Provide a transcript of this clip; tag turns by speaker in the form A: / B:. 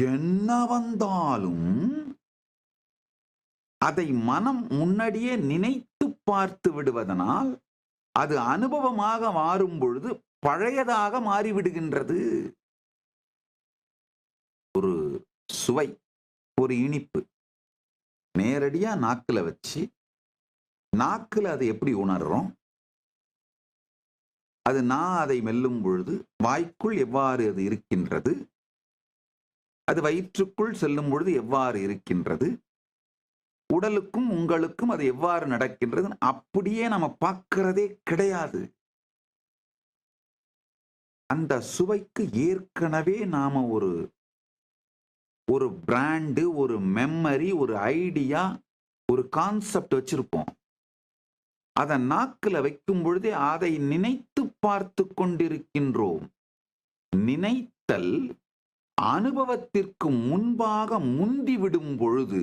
A: என்ன வந்தாலும் அதை மனம் முன்னடியே நினைத்து பார்த்து விடுவதனால் அது அனுபவமாக மாறும் பொழுது பழையதாக மாறிவிடுகின்றது. ஒரு சுவை ஒரு இனிப்பு நேரடியா நாக்குல வச்சு நாக்குல அதை எப்படி உணர்றோம்? அது நான் அதை மெல்லும் பொழுது வாய்க்குள் எவ்வாறு அது இருக்கின்றது? அது வயிற்றுக்குள் செல்லும் பொழுது எவ்வாறு இருக்கின்றது? உடலுக்கும் உங்களுக்கும் அது எவ்வாறு நடக்கின்றது அப்படியே நம்ம பார்க்கிறதே கிடையாது. அந்த சுவைக்கு ஏற்கனவே நாம ஒரு ஒரு பிராண்டு ஒரு மெமரி ஒரு ஐடியா ஒரு கான்செப்ட் வச்சிருப்போம். அதை நாக்குல வைக்கும் பொழுதே அதை நினைத்து பார்த்து கொண்டிருக்கின்றோம். நினைத்தல் அனுபவத்திற்கு முன்பாக முந்திவிடும் பொழுது